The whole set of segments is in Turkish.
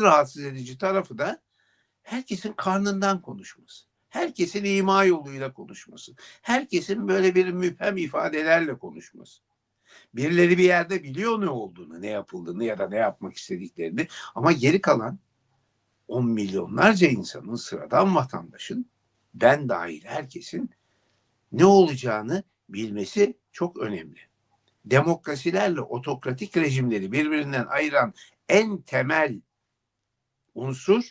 rahatsız edici tarafı da herkesin karnından konuşması. Herkesin ima yoluyla konuşması. Herkesin böyle bir müphem ifadelerle konuşması. Birileri bir yerde biliyor ne olduğunu, ne yapıldığını ya da ne yapmak istediklerini ama geri kalan on milyonlarca insanın, sıradan vatandaşın, ben dahil herkesin ne olacağını bilmesi çok önemli. Demokrasilerle otokratik rejimleri birbirinden ayıran en temel unsur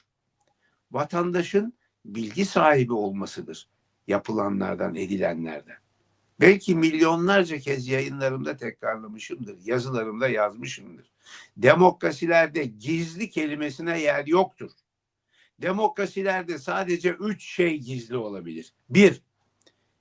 vatandaşın bilgi sahibi olmasıdır yapılanlardan, edilenlerden. Belki milyonlarca kez yayınlarımda tekrarlamışımdır, yazılarımda yazmışımdır. Demokrasilerde gizli kelimesine yer yoktur. Demokrasilerde sadece üç şey gizli olabilir. Bir,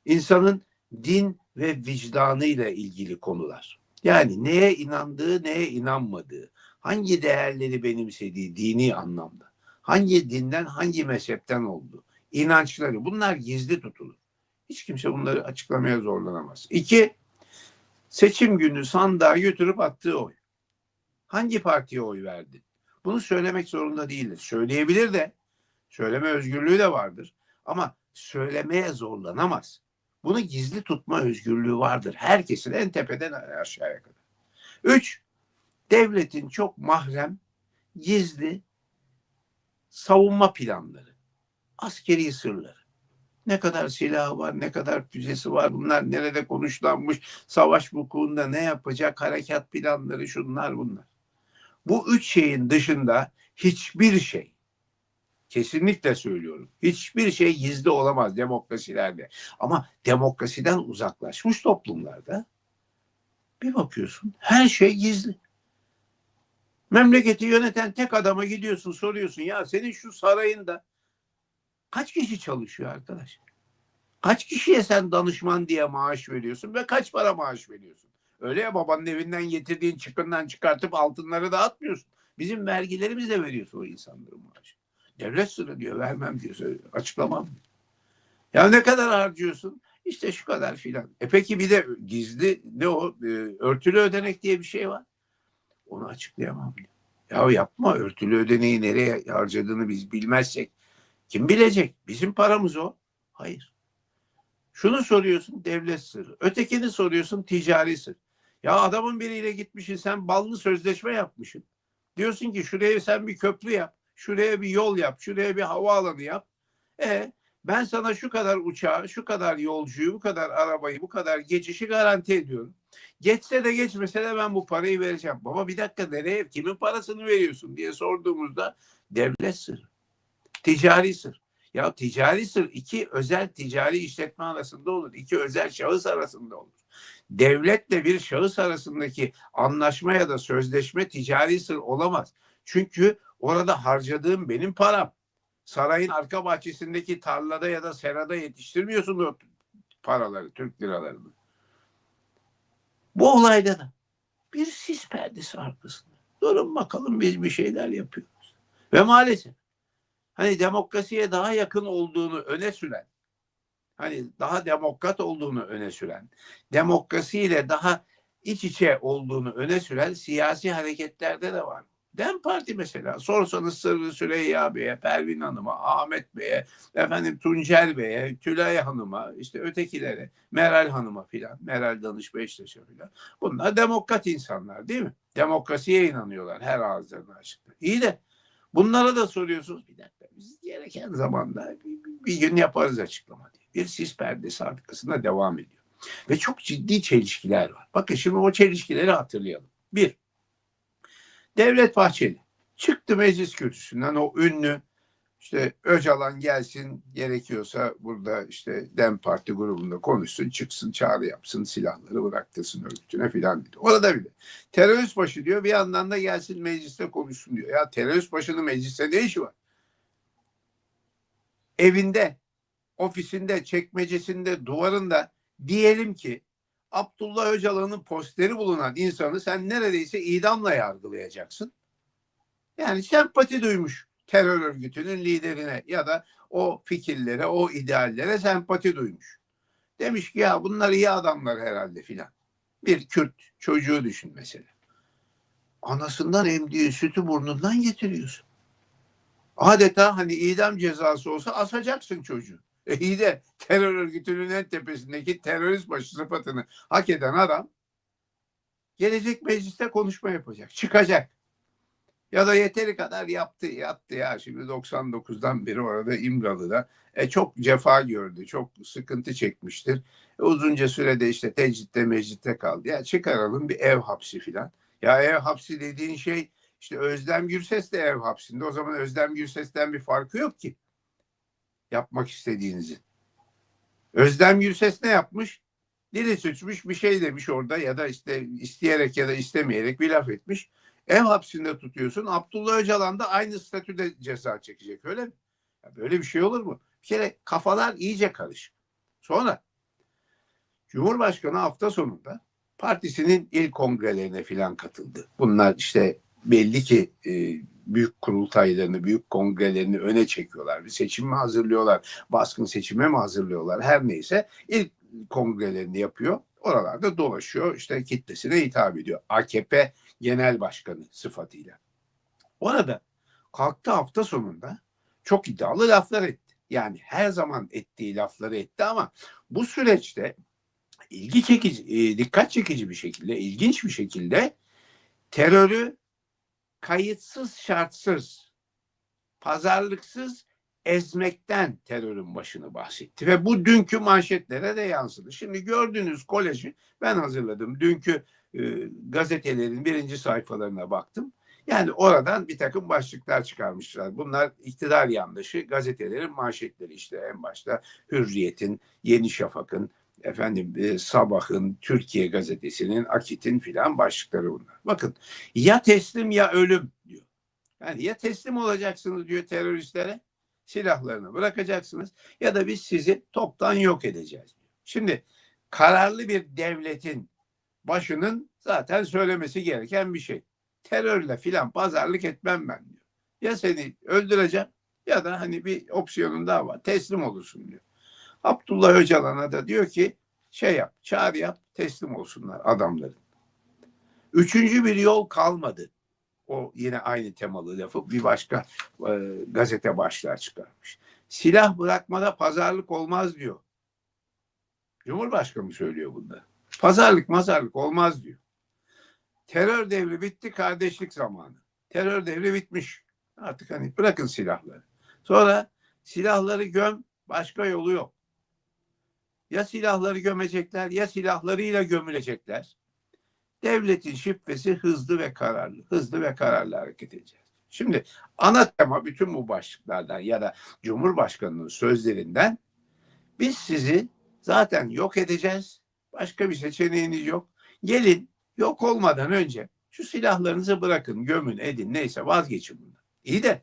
insanın din ve vicdanıyla ilgili konular. Yani neye inandığı, neye inanmadığı, hangi değerleri benimsediği dini anlamda, hangi dinden, hangi mezhepten olduğu, inançları bunlar gizli tutulur. Hiç kimse bunları açıklamaya zorlanamaz. İki, seçim günü sandığa götürüp attığı oy. Hangi partiye oy verdi? Bunu söylemek zorunda değildir. Söyleyebilir de, söyleme özgürlüğü de vardır. Ama söylemeye zorlanamaz. Bunu gizli tutma özgürlüğü vardır. Herkesin en tepeden aşağıya kadar. Üç, devletin çok mahrem, gizli savunma planları, askeri sırları. Ne kadar silahı var, ne kadar füzesi var, bunlar nerede konuşlanmış, savaş vukuunda ne yapacak, harekat planları, şunlar bunlar. Bu üç şeyin dışında hiçbir şey, kesinlikle söylüyorum, hiçbir şey gizli olamaz demokrasilerde. Ama demokrasiden uzaklaşmış toplumlarda bir bakıyorsun her şey gizli. Memleketi yöneten tek adama gidiyorsun soruyorsun ya senin şu sarayında kaç kişi çalışıyor arkadaş? Kaç kişiye sen danışman diye maaş veriyorsun ve kaç para maaş veriyorsun? Öyle ya babanın evinden getirdiğin çıkından çıkartıp altınları dağıtmıyorsun. Bizim vergilerimizle veriyorsun o insanların maaşı. Devlet sırrı diyor vermem diyor açıklamam. Ya ne kadar harcıyorsun? İşte şu kadar filan. E peki bir de gizli ne o e, örtülü ödenek diye bir şey var. Onu açıklayamam diyor. Ya yapma örtülü ödeneği nereye harcadığını biz bilmezsek kim bilecek? Bizim paramız o. Hayır. Şunu soruyorsun devlet sırrı. Ötekini soruyorsun ticari sır. Ya adamın biriyle gitmişsin sen ballı sözleşme yapmışsın. Diyorsun ki şuraya sen bir köprü yap. Şuraya bir yol yap. Şuraya bir havaalanı yap. E ben sana şu kadar uçağı, şu kadar yolcuyu, bu kadar arabayı, bu kadar geçişi garanti ediyorum. Geçse de geçmese de ben bu parayı vereceğim. Baba bir dakika nereye, kimin parasını veriyorsun diye sorduğumuzda devlet sır, ticari sır. Ya ticari sır iki özel ticari işletme arasında olur. iki özel şahıs arasında olur. Devletle bir şahıs arasındaki anlaşma ya da sözleşme ticari sır olamaz. Çünkü orada harcadığım benim param. Sarayın arka bahçesindeki tarlada ya da serada yetiştirmiyorsun o paraları, Türk liralarını. Bu olayda da bir sis perdesi arkasında. Durun bakalım biz bir şeyler yapıyoruz. Ve maalesef hani demokrasiye daha yakın olduğunu öne süren, hani daha demokrat olduğunu öne süren, demokrasiyle daha iç içe olduğunu öne süren siyasi hareketlerde de var. Dem Parti mesela sorsanız Sırrı Süreyya Bey'e, Pervin Hanım'a, Ahmet Bey'e, efendim Tuncer Bey'e, Tülay Hanım'a, işte ötekilere, Meral Hanım'a filan, Meral Danış Beştaş'a filan. Bunlar demokrat insanlar değil mi? Demokrasiye inanıyorlar her ağızlarını açıkta. İyi de bunlara da soruyorsunuz bir dakika biz gereken zamanda bir, bir gün yaparız açıklama diye. Bir sis perdesi arkasında devam ediyor. Ve çok ciddi çelişkiler var. Bakın şimdi o çelişkileri hatırlayalım. Bir, Devlet Bahçeli çıktı meclis kürsüsünden o ünlü işte Öcalan gelsin gerekiyorsa burada işte Dem Parti grubunda konuşsun, çıksın, çağrı yapsın, silahları bıraktırsın örgütüne filan dedi. Orada bile terörist başı diyor bir yandan da gelsin mecliste konuşsun diyor. Ya terörist başının mecliste ne işi var? Evinde, ofisinde, çekmecesinde, duvarında diyelim ki Abdullah Öcalan'ın posteri bulunan insanı sen neredeyse idamla yargılayacaksın. Yani sempati duymuş terör örgütünün liderine ya da o fikirlere, o ideallere sempati duymuş. Demiş ki ya bunlar iyi adamlar herhalde filan. Bir Kürt çocuğu düşün mesela. Anasından emdiği sütü burnundan getiriyorsun. Adeta hani idam cezası olsa asacaksın çocuğu. E iyi de terör örgütünün en tepesindeki terörist başı sıfatını hak eden adam gelecek mecliste konuşma yapacak. Çıkacak. Ya da yeteri kadar yaptı yattı ya. Şimdi 99'dan beri orada İmralı'da e, çok cefa gördü çok sıkıntı çekmiştir. E, uzunca sürede işte tecritte mecitte kaldı. Ya çıkaralım bir ev hapsi filan. Ya ev hapsi dediğin şey işte Özlem Gürses de ev hapsinde. O zaman Özlem Gürses'ten bir farkı yok ki yapmak istediğinizin Özlem Gürses ne yapmış dili suçmuş bir şey demiş orada ya da işte isteyerek ya da istemeyerek bir laf etmiş Ev hapsinde tutuyorsun. Abdullah Öcalan da aynı statüde ceza çekecek öyle mi? Ya böyle bir şey olur mu? Bir kere kafalar iyice karışık. Sonra Cumhurbaşkanı hafta sonunda partisinin ilk kongrelerine filan katıldı. Bunlar işte belli ki e, büyük kurultaylarını, büyük kongrelerini öne çekiyorlar. Bir seçim mi hazırlıyorlar, baskın seçime mi hazırlıyorlar her neyse ilk kongrelerini yapıyor. Oralarda dolaşıyor işte kitlesine hitap ediyor. AKP genel başkanı sıfatıyla. Orada kalktı hafta sonunda çok iddialı laflar etti. Yani her zaman ettiği lafları etti ama bu süreçte ilgi çekici, e, dikkat çekici bir şekilde, ilginç bir şekilde terörü kayıtsız şartsız, pazarlıksız ezmekten terörün başını bahsetti. Ve bu dünkü manşetlere de yansıdı. Şimdi gördüğünüz koleji ben hazırladım. Dünkü e, gazetelerin birinci sayfalarına baktım. Yani oradan bir takım başlıklar çıkarmışlar. Bunlar iktidar yanlışı gazetelerin manşetleri işte en başta Hürriyet'in, Yeni Şafak'ın, efendim e, Sabah'ın, Türkiye Gazetesi'nin, Akit'in filan başlıkları bunlar. Bakın ya teslim ya ölüm diyor. Yani ya teslim olacaksınız diyor teröristlere silahlarını bırakacaksınız ya da biz sizi toptan yok edeceğiz. Şimdi kararlı bir devletin başının zaten söylemesi gereken bir şey. Terörle filan pazarlık etmem ben diyor. Ya seni öldüreceğim ya da hani bir opsiyonun daha var. Teslim olursun diyor. Abdullah Öcalan'a da diyor ki şey yap, çağrı yap, teslim olsunlar adamların. Üçüncü bir yol kalmadı. O yine aynı temalı lafı bir başka e, gazete başlığa çıkarmış. Silah bırakmada pazarlık olmaz diyor. Cumhurbaşkanı söylüyor bunda. Pazarlık mazarlık olmaz diyor. Terör devri bitti kardeşlik zamanı. Terör devri bitmiş. Artık hani bırakın silahları. Sonra silahları göm başka yolu yok. Ya silahları gömecekler ya silahlarıyla gömülecekler. Devletin şifresi hızlı ve kararlı. Hızlı ve kararlı hareket edeceğiz. Şimdi ana tema bütün bu başlıklardan ya da Cumhurbaşkanı'nın sözlerinden biz sizi zaten yok edeceğiz. Başka bir seçeneğiniz yok. Gelin yok olmadan önce şu silahlarınızı bırakın, gömün, edin neyse vazgeçin bundan. İyi de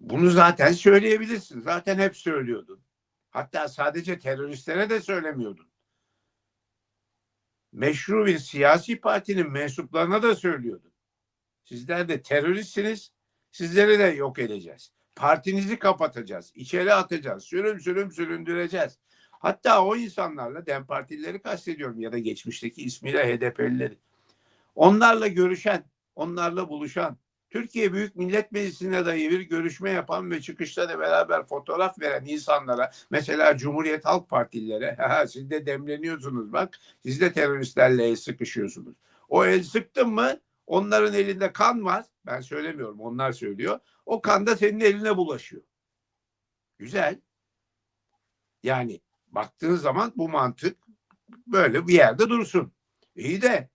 bunu zaten söyleyebilirsin. Zaten hep söylüyordun. Hatta sadece teröristlere de söylemiyordun. Meşru bir siyasi partinin mensuplarına da söylüyordun. Sizler de teröristsiniz. Sizleri de yok edeceğiz. Partinizi kapatacağız. içeri atacağız. Sürüm sürüm süründüreceğiz. Hatta o insanlarla DEM Partilileri kastediyorum ya da geçmişteki ismiyle HDP'lileri. Onlarla görüşen, onlarla buluşan, Türkiye Büyük Millet Meclisi'ne dair bir görüşme yapan ve çıkışta da beraber fotoğraf veren insanlara mesela Cumhuriyet Halk Partililere siz de demleniyorsunuz bak siz de teröristlerle el sıkışıyorsunuz. O el sıktın mı onların elinde kan var ben söylemiyorum onlar söylüyor o kan da senin eline bulaşıyor. Güzel. Yani baktığın zaman bu mantık böyle bir yerde dursun. İyi de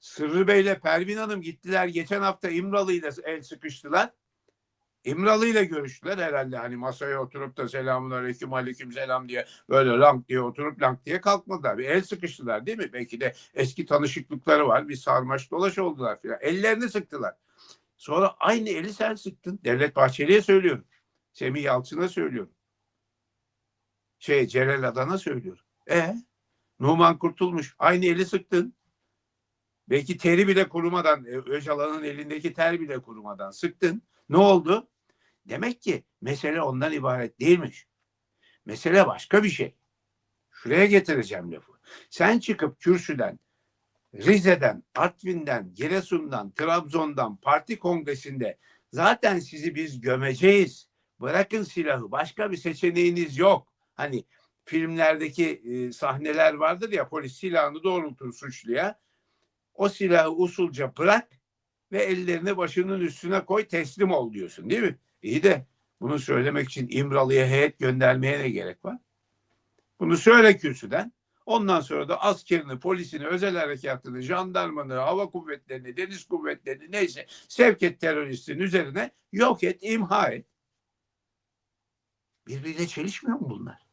Sırrı Bey'le Pervin Hanım gittiler. Geçen hafta İmralı ile el sıkıştılar. İmralı ile görüştüler herhalde. Hani masaya oturup da selamun aleyküm aleyküm selam diye böyle lang diye oturup lang diye kalkmadılar. Bir el sıkıştılar değil mi? Belki de eski tanışıklıkları var. Bir sarmaş dolaş oldular filan. Ellerini sıktılar. Sonra aynı eli sen sıktın. Devlet Bahçeli'ye söylüyorum. Semih Yalçın'a söylüyorum. Şey Celal Adan'a söylüyorum. E Numan Kurtulmuş. Aynı eli sıktın. Belki teri bile kurumadan, e, Öcalan'ın elindeki ter bile kurumadan sıktın. Ne oldu? Demek ki mesele ondan ibaret değilmiş. Mesele başka bir şey. Şuraya getireceğim lafı. Sen çıkıp kürsüden, Rize'den, Artvin'den, Giresun'dan, Trabzon'dan, parti kongresinde Zaten sizi biz gömeceğiz. Bırakın silahı. Başka bir seçeneğiniz yok. Hani filmlerdeki e, sahneler vardır ya polis silahını doğrultur suçluya. O silahı usulca bırak ve ellerini başının üstüne koy teslim ol diyorsun değil mi? İyi de bunu söylemek için İmralı'ya heyet göndermeye ne gerek var? Bunu söyle kürsüden. Ondan sonra da askerini, polisini, özel harekatını, jandarmanı, hava kuvvetlerini, deniz kuvvetlerini neyse sevk et teröristin üzerine yok et, imha et. Birbiriyle çelişmiyor mu bunlar?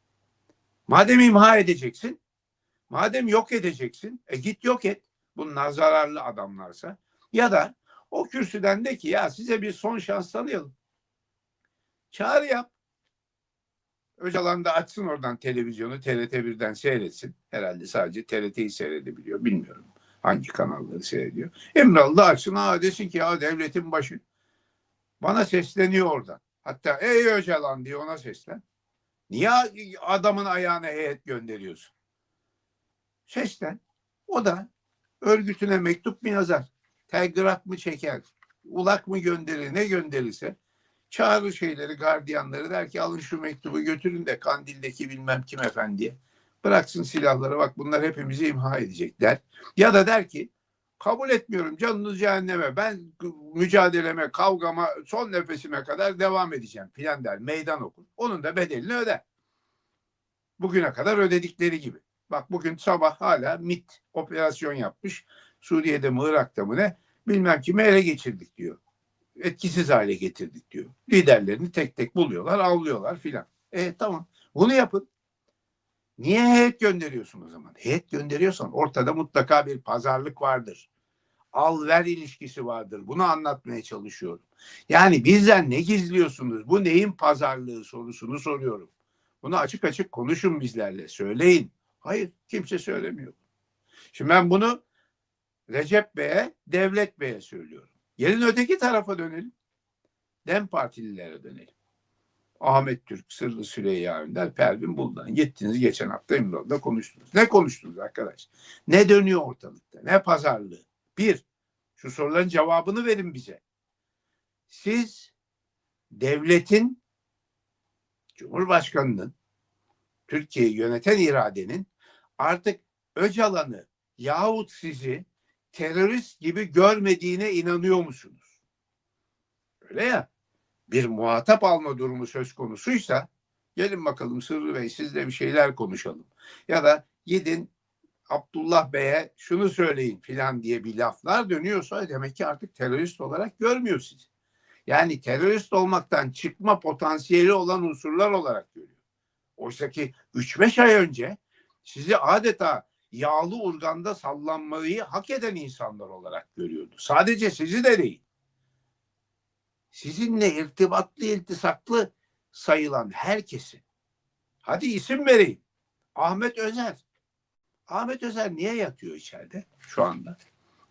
Madem imha edeceksin, madem yok edeceksin, e git yok et. Bunlar zararlı adamlarsa. Ya da o kürsüden de ki ya size bir son şans tanıyalım. Çağrı yap. Öcalan da açsın oradan televizyonu TRT birden seyretsin. Herhalde sadece TRT'yi seyredebiliyor. Bilmiyorum hangi kanalları seyrediyor. Emralı da açsın ha desin ki ya devletin başı. Bana sesleniyor oradan. Hatta ey Öcalan diye ona seslen. Niye adamın ayağına heyet gönderiyorsun? Seslen. O da örgütüne mektup mu yazar? Telgraf mı çeker? Ulak mı gönderir? Ne gönderirse çağırır şeyleri, gardiyanları der ki alın şu mektubu götürün de Kandil'deki bilmem kim efendiye. Bıraksın silahları bak bunlar hepimizi imha edecek der. Ya da der ki kabul etmiyorum canınız cehenneme ben mücadeleme, kavgama son nefesime kadar devam edeceğim filan der. Meydan okur. Onun da bedelini öder. Bugüne kadar ödedikleri gibi. Bak bugün sabah hala MIT operasyon yapmış. Suriye'de mi Irak'ta mı ne bilmem kimi ele geçirdik diyor. Etkisiz hale getirdik diyor. Liderlerini tek tek buluyorlar, avlıyorlar filan. E tamam. Bunu yapın. Niye heyet gönderiyorsun o zaman? Heyet gönderiyorsan ortada mutlaka bir pazarlık vardır. Al ver ilişkisi vardır. Bunu anlatmaya çalışıyorum. Yani bizden ne gizliyorsunuz? Bu neyin pazarlığı sorusunu soruyorum. Bunu açık açık konuşun bizlerle. Söyleyin. Hayır kimse söylemiyor. Şimdi ben bunu Recep Bey'e, Devlet Bey'e söylüyorum. Gelin öteki tarafa dönelim. Dem Partililere dönelim. Ahmet Türk, Sırrı Süreyya Önder, Pervin Buldan. Gittiniz geçen hafta İmralı'da konuştunuz. Ne konuştunuz arkadaş? Ne dönüyor ortalıkta? Ne pazarlığı? Bir, şu soruların cevabını verin bize. Siz devletin, Cumhurbaşkanı'nın, Türkiye'yi yöneten iradenin artık Öcalan'ı yahut sizi terörist gibi görmediğine inanıyor musunuz? Öyle ya. Bir muhatap alma durumu söz konusuysa gelin bakalım Sırrı Bey sizle bir şeyler konuşalım. Ya da gidin Abdullah Bey'e şunu söyleyin filan diye bir laflar dönüyorsa demek ki artık terörist olarak görmüyor sizi. Yani terörist olmaktan çıkma potansiyeli olan unsurlar olarak görüyor. Oysa ki 3-5 ay önce sizi adeta yağlı urganda sallanmayı hak eden insanlar olarak görüyordu. Sadece sizi de değil. Sizinle irtibatlı, iltisaklı sayılan herkesi. Hadi isim vereyim. Ahmet Özer. Ahmet Özer niye yatıyor içeride şu anda?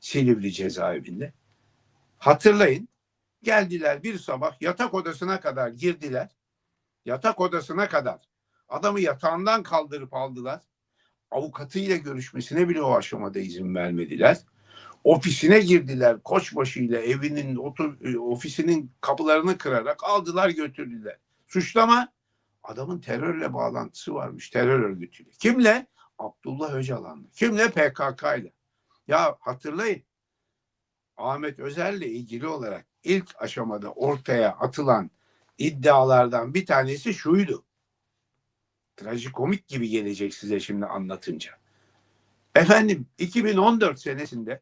Silivri cezaevinde. Hatırlayın. Geldiler bir sabah yatak odasına kadar girdiler. Yatak odasına kadar. Adamı yatağından kaldırıp aldılar avukatıyla görüşmesine bile o aşamada izin vermediler. Ofisine girdiler koçbaşı ile evinin e, ofisinin kapılarını kırarak aldılar götürdüler. Suçlama adamın terörle bağlantısı varmış terör örgütüyle. Kimle? Abdullah Öcalan'la. Kimle? PKK ile. Ya hatırlayın Ahmet Özer'le ilgili olarak ilk aşamada ortaya atılan iddialardan bir tanesi şuydu trajikomik gibi gelecek size şimdi anlatınca. Efendim 2014 senesinde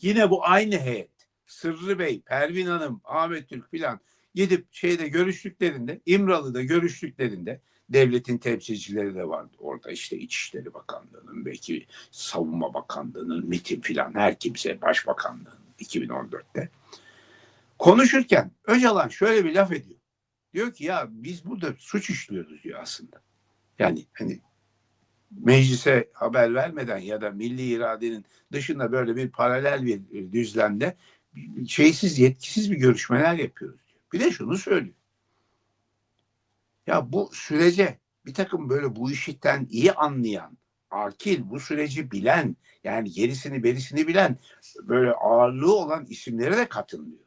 yine bu aynı heyet Sırrı Bey, Pervin Hanım, Ahmet Türk filan gidip şeyde görüştüklerinde İmralı'da görüştüklerinde devletin temsilcileri de vardı. Orada işte İçişleri Bakanlığı'nın belki Savunma Bakanlığı'nın MİT'in filan her kimse Başbakanlığı'nın 2014'te. Konuşurken Öcalan şöyle bir laf ediyor. Diyor ki ya biz burada suç işliyoruz diyor aslında. Yani hani meclise haber vermeden ya da milli iradenin dışında böyle bir paralel bir düzlemde şeysiz yetkisiz bir görüşmeler yapıyoruz diyor. Bir de şunu söylüyor. Ya bu sürece bir takım böyle bu işitten iyi anlayan, akil, bu süreci bilen, yani gerisini berisini bilen böyle ağırlığı olan isimlere de katılmıyor.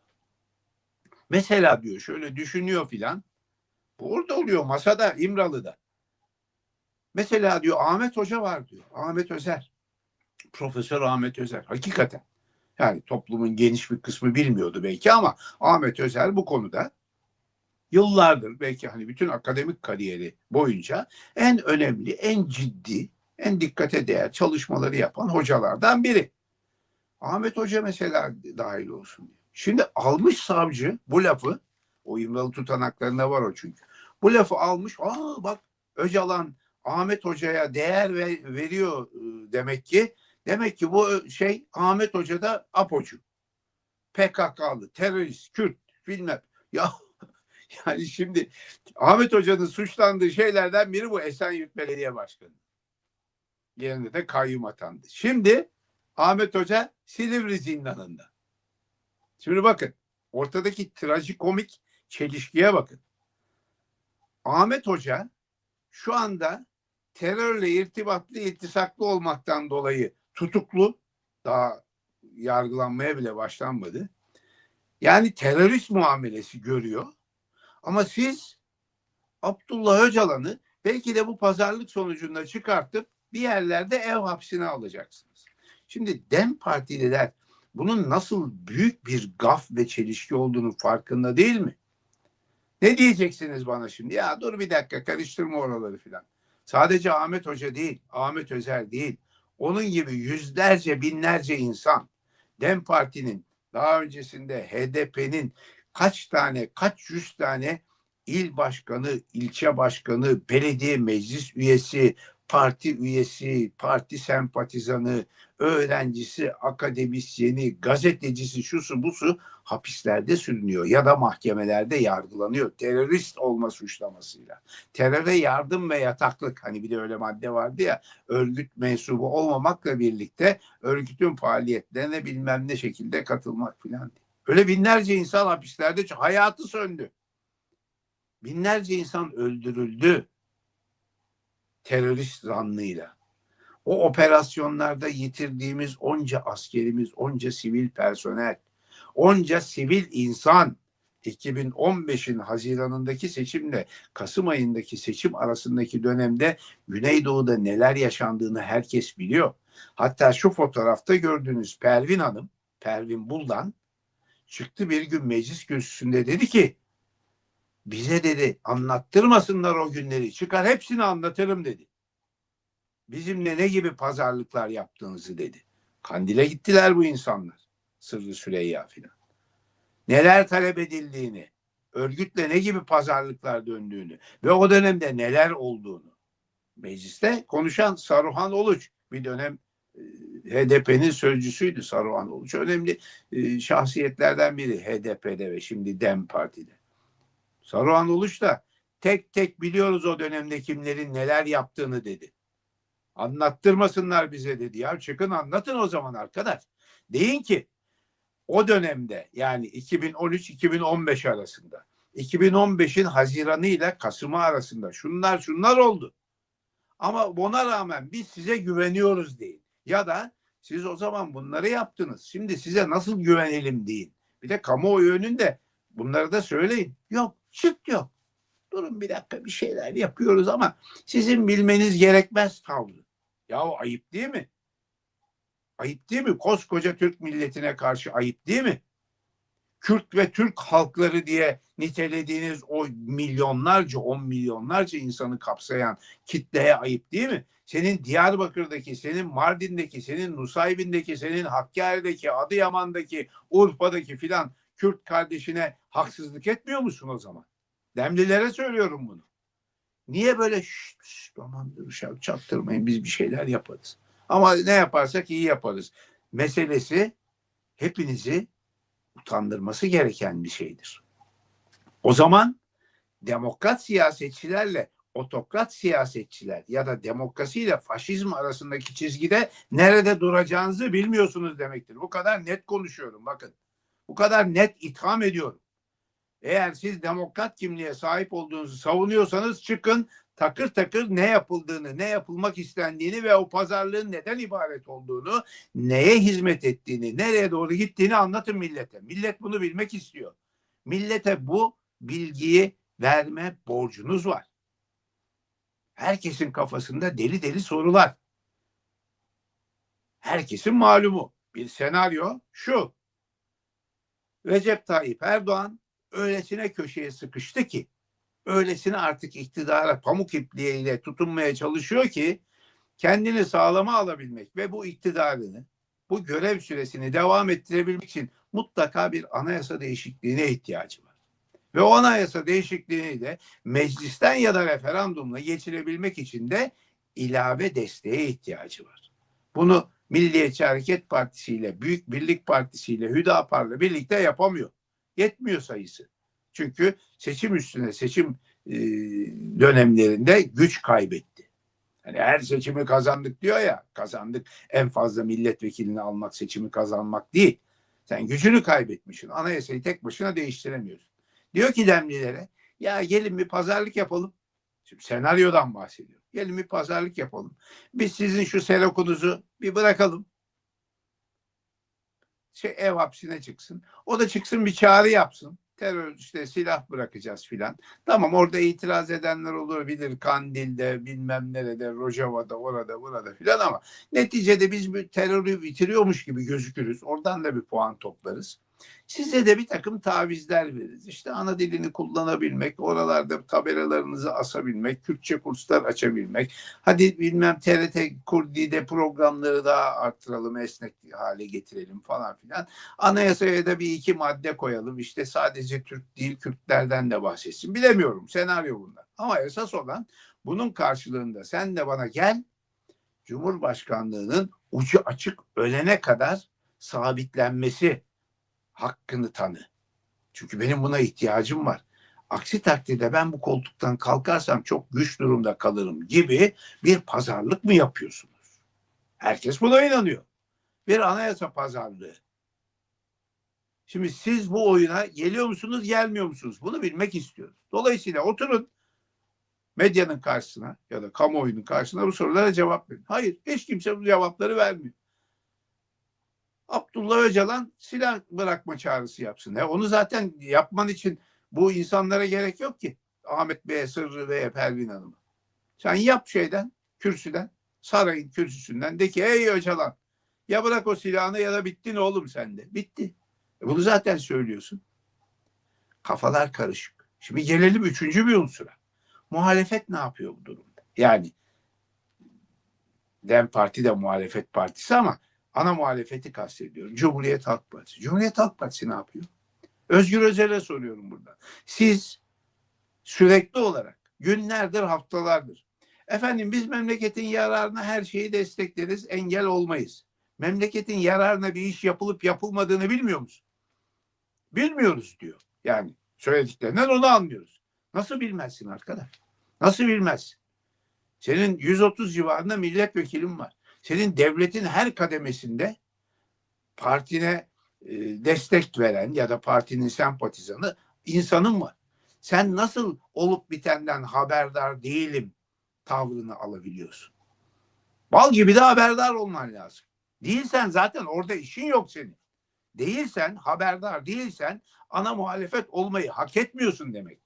Mesela diyor şöyle düşünüyor filan. Orada oluyor masada İmralı'da. Mesela diyor Ahmet Hoca var diyor. Ahmet Özer. Profesör Ahmet Özer. Hakikaten. Yani toplumun geniş bir kısmı bilmiyordu belki ama Ahmet Özer bu konuda yıllardır belki hani bütün akademik kariyeri boyunca en önemli, en ciddi, en dikkate değer çalışmaları yapan hocalardan biri. Ahmet Hoca mesela dahil olsun diyor. Şimdi almış savcı bu lafı, o İmralı tutanaklarında var o çünkü. Bu lafı almış, aa bak Öcalan Ahmet Hoca'ya değer ve, veriyor e, demek ki. Demek ki bu şey Ahmet Hoca da apocu. PKK'lı, terörist, Kürt, bilmem. Ya yani şimdi Ahmet Hoca'nın suçlandığı şeylerden biri bu Esenyurt Belediye Başkanı. Yerine de kayyum atandı. Şimdi Ahmet Hoca Silivri zindanında. Şimdi bakın ortadaki trajikomik çelişkiye bakın. Ahmet Hoca şu anda terörle irtibatlı, iltisaklı olmaktan dolayı tutuklu. Daha yargılanmaya bile başlanmadı. Yani terörist muamelesi görüyor. Ama siz Abdullah Öcalan'ı belki de bu pazarlık sonucunda çıkartıp bir yerlerde ev hapsine alacaksınız. Şimdi Dem Partililer bunun nasıl büyük bir gaf ve çelişki olduğunu farkında değil mi? Ne diyeceksiniz bana şimdi? Ya dur bir dakika karıştırma oraları filan. Sadece Ahmet Hoca değil, Ahmet Özer değil. Onun gibi yüzlerce, binlerce insan Dem Parti'nin daha öncesinde HDP'nin kaç tane, kaç yüz tane il başkanı, ilçe başkanı, belediye meclis üyesi, parti üyesi, parti sempatizanı, öğrencisi, akademisyeni, gazetecisi, şusu busu hapislerde sürünüyor ya da mahkemelerde yargılanıyor terörist olma suçlamasıyla. Teröre yardım ve yataklık hani bir de öyle madde vardı ya örgüt mensubu olmamakla birlikte örgütün faaliyetlerine bilmem ne şekilde katılmak filan. Öyle binlerce insan hapislerde hayatı söndü. Binlerce insan öldürüldü terörist zanlıyla. O operasyonlarda yitirdiğimiz onca askerimiz, onca sivil personel, onca sivil insan 2015'in Haziran'ındaki seçimle Kasım ayındaki seçim arasındaki dönemde Güneydoğu'da neler yaşandığını herkes biliyor. Hatta şu fotoğrafta gördüğünüz Pervin Hanım, Pervin Buldan çıktı bir gün meclis kürsüsünde dedi ki bize dedi anlattırmasınlar o günleri çıkar hepsini anlatırım dedi. Bizimle ne gibi pazarlıklar yaptığınızı dedi. Kandil'e gittiler bu insanlar. Sırrı Süreyya filan. Neler talep edildiğini, örgütle ne gibi pazarlıklar döndüğünü ve o dönemde neler olduğunu. Mecliste konuşan Saruhan Oluç bir dönem e, HDP'nin sözcüsüydü Saruhan Oluç. Önemli e, şahsiyetlerden biri HDP'de ve şimdi DEM Parti'de. Saruhan Uluç da tek tek biliyoruz o dönemde kimlerin neler yaptığını dedi. Anlattırmasınlar bize dedi. Ya çıkın anlatın o zaman arkadaş. Deyin ki o dönemde yani 2013-2015 arasında 2015'in Haziranı ile Kasım'ı arasında şunlar şunlar oldu. Ama buna rağmen biz size güveniyoruz deyin. Ya da siz o zaman bunları yaptınız. Şimdi size nasıl güvenelim deyin. Bir de kamuoyu önünde bunları da söyleyin. Yok çıt yok. Durun bir dakika bir şeyler yapıyoruz ama sizin bilmeniz gerekmez tavrı. Yahu ayıp değil mi? Ayıp değil mi? Koskoca Türk milletine karşı ayıp değil mi? Kürt ve Türk halkları diye nitelediğiniz o milyonlarca, on milyonlarca insanı kapsayan kitleye ayıp değil mi? Senin Diyarbakır'daki, senin Mardin'deki, senin Nusaybin'deki, senin Hakkari'deki, Adıyaman'daki, Urfa'daki filan Kürt kardeşine haksızlık etmiyor musun o zaman? Demlilere söylüyorum bunu. Niye böyle şşt, şşt, aman dur çaktırmayın biz bir şeyler yaparız. Ama ne yaparsak iyi yaparız. Meselesi hepinizi utandırması gereken bir şeydir. O zaman demokrat siyasetçilerle otokrat siyasetçiler ya da demokrasiyle faşizm arasındaki çizgide nerede duracağınızı bilmiyorsunuz demektir. Bu kadar net konuşuyorum bakın. Bu kadar net itham ediyorum. Eğer siz demokrat kimliğe sahip olduğunuzu savunuyorsanız çıkın takır takır ne yapıldığını, ne yapılmak istendiğini ve o pazarlığın neden ibaret olduğunu, neye hizmet ettiğini, nereye doğru gittiğini anlatın millete. Millet bunu bilmek istiyor. millete bu bilgiyi verme borcunuz var. Herkesin kafasında deli deli sorular. Herkesin malumu. Bir senaryo şu. Recep Tayyip Erdoğan öylesine köşeye sıkıştı ki öylesine artık iktidara pamuk ipliğiyle tutunmaya çalışıyor ki kendini sağlama alabilmek ve bu iktidarını bu görev süresini devam ettirebilmek için mutlaka bir anayasa değişikliğine ihtiyacı var. Ve o anayasa değişikliğini de meclisten ya da referandumla geçirebilmek için de ilave desteğe ihtiyacı var. Bunu Milliyetçi Hareket Partisi ile Büyük Birlik Partisi ile Hüdapar'la birlikte yapamıyor. Yetmiyor sayısı. Çünkü seçim üstüne seçim e, dönemlerinde güç kaybetti. Hani her seçimi kazandık diyor ya kazandık en fazla milletvekilini almak seçimi kazanmak değil. Sen gücünü kaybetmişsin. Anayasayı tek başına değiştiremiyorsun. Diyor ki demlilere ya gelin bir pazarlık yapalım. Şimdi senaryodan bahsediyorum. Gelin bir pazarlık yapalım. Biz sizin şu selokunuzu bir bırakalım. Şey, ev hapsine çıksın. O da çıksın bir çağrı yapsın. Terör işte silah bırakacağız filan. Tamam orada itiraz edenler olabilir. Kandil'de bilmem nerede, Rojava'da, orada, burada filan ama neticede biz bir terörü bitiriyormuş gibi gözükürüz. Oradan da bir puan toplarız. Size de bir takım tavizler veririz. İşte ana dilini kullanabilmek, oralarda tabelalarınızı asabilmek, Kürtçe kurslar açabilmek. Hadi bilmem TRT Kurdi'de programları daha arttıralım, esnek hale getirelim falan filan. Anayasaya da bir iki madde koyalım. İşte sadece Türk değil Kürtlerden de bahsetsin. Bilemiyorum senaryo bunlar. Ama esas olan bunun karşılığında sen de bana gel Cumhurbaşkanlığının ucu açık ölene kadar sabitlenmesi hakkını tanı. Çünkü benim buna ihtiyacım var. Aksi takdirde ben bu koltuktan kalkarsam çok güç durumda kalırım gibi bir pazarlık mı yapıyorsunuz? Herkes buna inanıyor. Bir anayasa pazarlığı. Şimdi siz bu oyuna geliyor musunuz, gelmiyor musunuz? Bunu bilmek istiyoruz. Dolayısıyla oturun medyanın karşısına ya da kamuoyunun karşısına bu sorulara cevap verin. Hayır, hiç kimse bu cevapları vermiyor. Abdullah Öcalan silah bırakma çağrısı yapsın. E onu zaten yapman için bu insanlara gerek yok ki. Ahmet Bey'e, Sırrı Bey'e, Pervin Hanım'a. Sen yap şeyden, kürsüden, sarayın kürsüsünden de ki ey Öcalan ya bırak o silahını ya da bittin oğlum sen de. Bitti. E bunu zaten söylüyorsun. Kafalar karışık. Şimdi gelelim üçüncü bir unsura. Muhalefet ne yapıyor bu durumda? Yani Dem Parti de muhalefet partisi ama ana muhalefeti kastediyorum. Cumhuriyet Halk Partisi. Cumhuriyet Halk Partisi ne yapıyor? Özgür Özel'e soruyorum burada. Siz sürekli olarak günlerdir haftalardır efendim biz memleketin yararına her şeyi destekleriz engel olmayız. Memleketin yararına bir iş yapılıp yapılmadığını bilmiyor musun? Bilmiyoruz diyor. Yani söylediklerinden onu anlıyoruz. Nasıl bilmezsin arkadaş? Nasıl bilmezsin? Senin 130 civarında milletvekilin var senin devletin her kademesinde partine e, destek veren ya da partinin sempatizanı insanın var. Sen nasıl olup bitenden haberdar değilim tavrını alabiliyorsun? Bal gibi de haberdar olman lazım. Değilsen zaten orada işin yok senin. Değilsen, haberdar değilsen ana muhalefet olmayı hak etmiyorsun demek.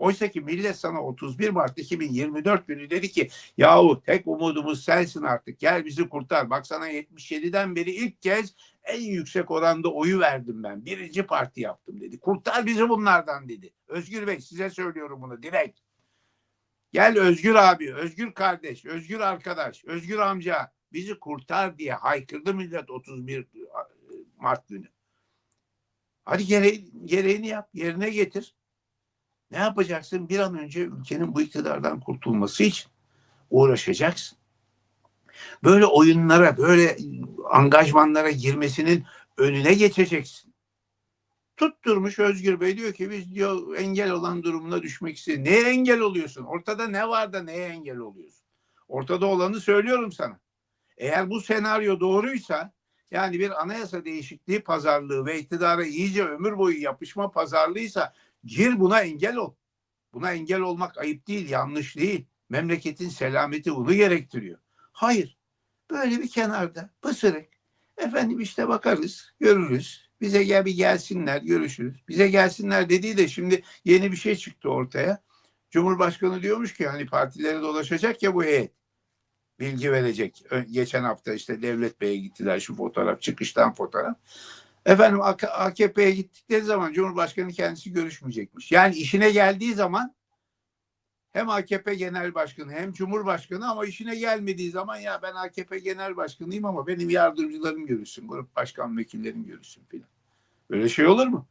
Oysa ki millet sana 31 Mart 2024 günü dedi ki yahu tek umudumuz sensin artık gel bizi kurtar. Bak sana 77'den beri ilk kez en yüksek oranda oyu verdim ben. Birinci parti yaptım dedi. Kurtar bizi bunlardan dedi. Özgür Bey size söylüyorum bunu direkt. Gel Özgür abi, Özgür kardeş, Özgür arkadaş, Özgür amca bizi kurtar diye haykırdı millet 31 Mart günü. Hadi gereğini, gereğini yap, yerine getir. Ne yapacaksın? Bir an önce ülkenin bu iktidardan kurtulması için uğraşacaksın. Böyle oyunlara, böyle angajmanlara girmesinin önüne geçeceksin. Tutturmuş Özgür Bey diyor ki biz diyor engel olan durumuna düşmek istiyoruz. Neye engel oluyorsun? Ortada ne var da neye engel oluyorsun? Ortada olanı söylüyorum sana. Eğer bu senaryo doğruysa yani bir anayasa değişikliği pazarlığı ve iktidara iyice ömür boyu yapışma pazarlığıysa Gir buna engel ol. Buna engel olmak ayıp değil, yanlış değil. Memleketin selameti bunu gerektiriyor. Hayır. Böyle bir kenarda pısırık. Efendim işte bakarız, görürüz. Bize gel bir gelsinler görüşürüz. Bize gelsinler dediği de şimdi yeni bir şey çıktı ortaya. Cumhurbaşkanı diyormuş ki hani partilere dolaşacak ya bu heyet. Bilgi verecek. Geçen hafta işte Devlet Bey'e gittiler şu fotoğraf çıkıştan fotoğraf. Efendim AK- AKP'ye gittikleri zaman Cumhurbaşkanı kendisi görüşmeyecekmiş. Yani işine geldiği zaman hem AKP Genel Başkanı hem Cumhurbaşkanı ama işine gelmediği zaman ya ben AKP Genel Başkanıyım ama benim yardımcılarım görüşsün, grup başkan vekillerim görüşsün filan. Böyle şey olur mu?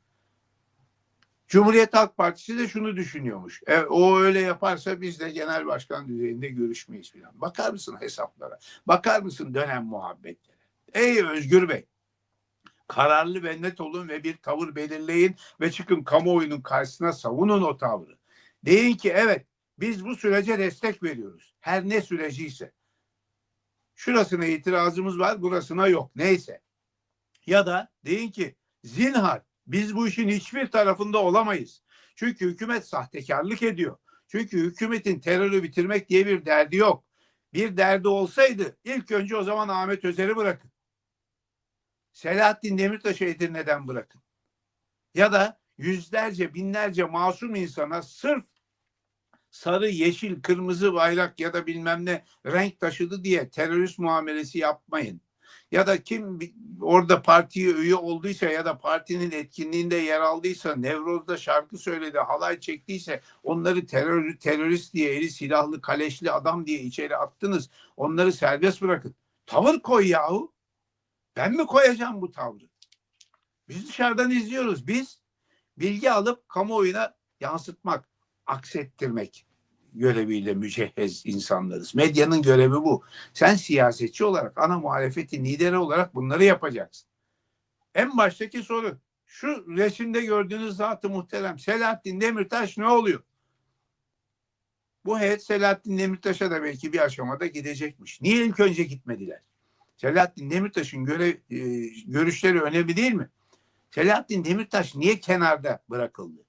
Cumhuriyet Halk Partisi de şunu düşünüyormuş. E, o öyle yaparsa biz de genel başkan düzeyinde görüşmeyiz filan. Bakar mısın hesaplara? Bakar mısın dönem muhabbetlere? Ey Özgür Bey, kararlı ve net olun ve bir tavır belirleyin ve çıkın kamuoyunun karşısına savunun o tavrı. Deyin ki evet biz bu sürece destek veriyoruz. Her ne süreci. Şurasına itirazımız var, burasına yok. Neyse. Ya da deyin ki zinhar biz bu işin hiçbir tarafında olamayız. Çünkü hükümet sahtekarlık ediyor. Çünkü hükümetin terörü bitirmek diye bir derdi yok. Bir derdi olsaydı ilk önce o zaman Ahmet Özer'i bırakın. Selahattin Demirtaş'ı Edirne'den bırakın. Ya da yüzlerce binlerce masum insana sırf sarı, yeşil, kırmızı bayrak ya da bilmem ne renk taşıdı diye terörist muamelesi yapmayın. Ya da kim orada partiye üye olduysa ya da partinin etkinliğinde yer aldıysa, Nevroz'da şarkı söyledi, halay çektiyse onları terör, terörist diye, eli silahlı, kaleşli adam diye içeri attınız. Onları serbest bırakın. Tavır koy yahu. Ben mi koyacağım bu tavrı? Biz dışarıdan izliyoruz. Biz bilgi alıp kamuoyuna yansıtmak, aksettirmek göreviyle mücehhez insanlarız. Medyanın görevi bu. Sen siyasetçi olarak, ana muhalefetin lideri olarak bunları yapacaksın. En baştaki soru, şu resimde gördüğünüz zatı muhterem Selahattin Demirtaş ne oluyor? Bu heyet Selahattin Demirtaş'a da belki bir aşamada gidecekmiş. Niye ilk önce gitmediler? Selahattin Demirtaş'ın görev, e, görüşleri önemli değil mi? Selahattin Demirtaş niye kenarda bırakıldı?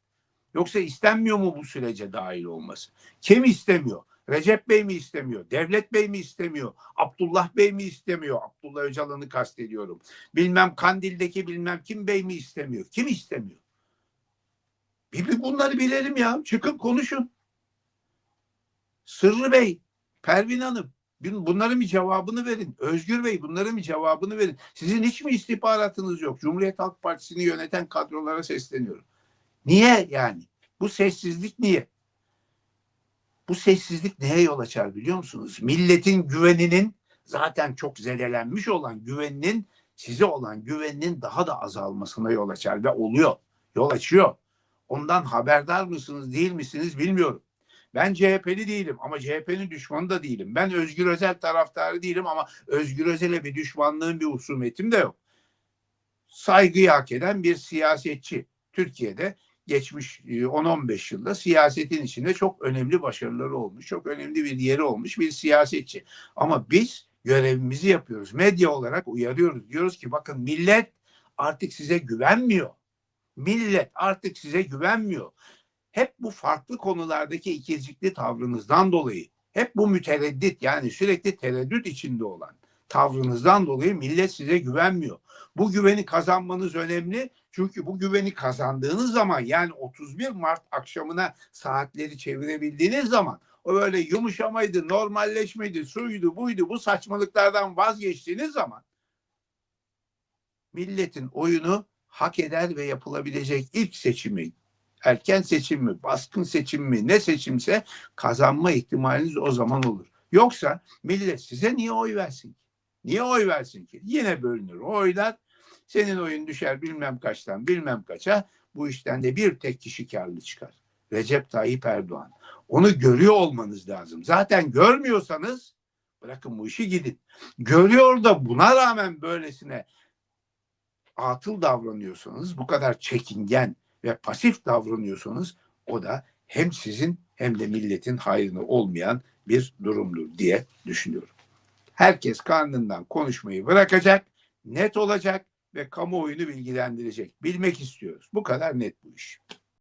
Yoksa istenmiyor mu bu sürece dahil olması? Kim istemiyor? Recep Bey mi istemiyor? Devlet Bey mi istemiyor? Abdullah Bey mi istemiyor? Abdullah Öcalan'ı kastediyorum. Bilmem Kandil'deki bilmem kim bey mi istemiyor? Kim istemiyor? Bir, bunları bilelim ya. Çıkın konuşun. Sırrı Bey, Pervin Hanım, bunların bir cevabını verin. Özgür Bey bunların bir cevabını verin. Sizin hiç mi istihbaratınız yok? Cumhuriyet Halk Partisi'ni yöneten kadrolara sesleniyorum. Niye yani? Bu sessizlik niye? Bu sessizlik neye yol açar biliyor musunuz? Milletin güveninin zaten çok zedelenmiş olan güveninin size olan güveninin daha da azalmasına yol açar ve oluyor. Yol açıyor. Ondan haberdar mısınız değil misiniz bilmiyorum. Ben CHP'li değilim ama CHP'nin düşmanı da değilim. Ben Özgür Özel taraftarı değilim ama Özgür Özel'e bir düşmanlığım bir husumetim de yok. Saygıyı hak eden bir siyasetçi. Türkiye'de geçmiş e, 10-15 yılda siyasetin içinde çok önemli başarıları olmuş, çok önemli bir yeri olmuş bir siyasetçi. Ama biz görevimizi yapıyoruz. Medya olarak uyarıyoruz. Diyoruz ki bakın millet artık size güvenmiyor. Millet artık size güvenmiyor. Hep bu farklı konulardaki ikircikli tavrınızdan dolayı, hep bu mütereddit yani sürekli tereddüt içinde olan tavrınızdan dolayı millet size güvenmiyor. Bu güveni kazanmanız önemli. Çünkü bu güveni kazandığınız zaman yani 31 Mart akşamına saatleri çevirebildiğiniz zaman o böyle yumuşamaydı, normalleşmeydi, suydu, buydu bu saçmalıklardan vazgeçtiğiniz zaman milletin oyunu hak eder ve yapılabilecek ilk seçimi erken seçim mi, baskın seçim mi, ne seçimse kazanma ihtimaliniz o zaman olur. Yoksa millet size niye oy versin? Niye oy versin ki? Yine bölünür o oylar. Senin oyun düşer bilmem kaçtan bilmem kaça. Bu işten de bir tek kişi karlı çıkar. Recep Tayyip Erdoğan. Onu görüyor olmanız lazım. Zaten görmüyorsanız bırakın bu işi gidin. Görüyor da buna rağmen böylesine atıl davranıyorsanız, bu kadar çekingen ve pasif davranıyorsanız o da hem sizin hem de milletin hayrına olmayan bir durumdur diye düşünüyorum. Herkes karnından konuşmayı bırakacak, net olacak ve kamuoyunu bilgilendirecek. Bilmek istiyoruz. Bu kadar net bu iş.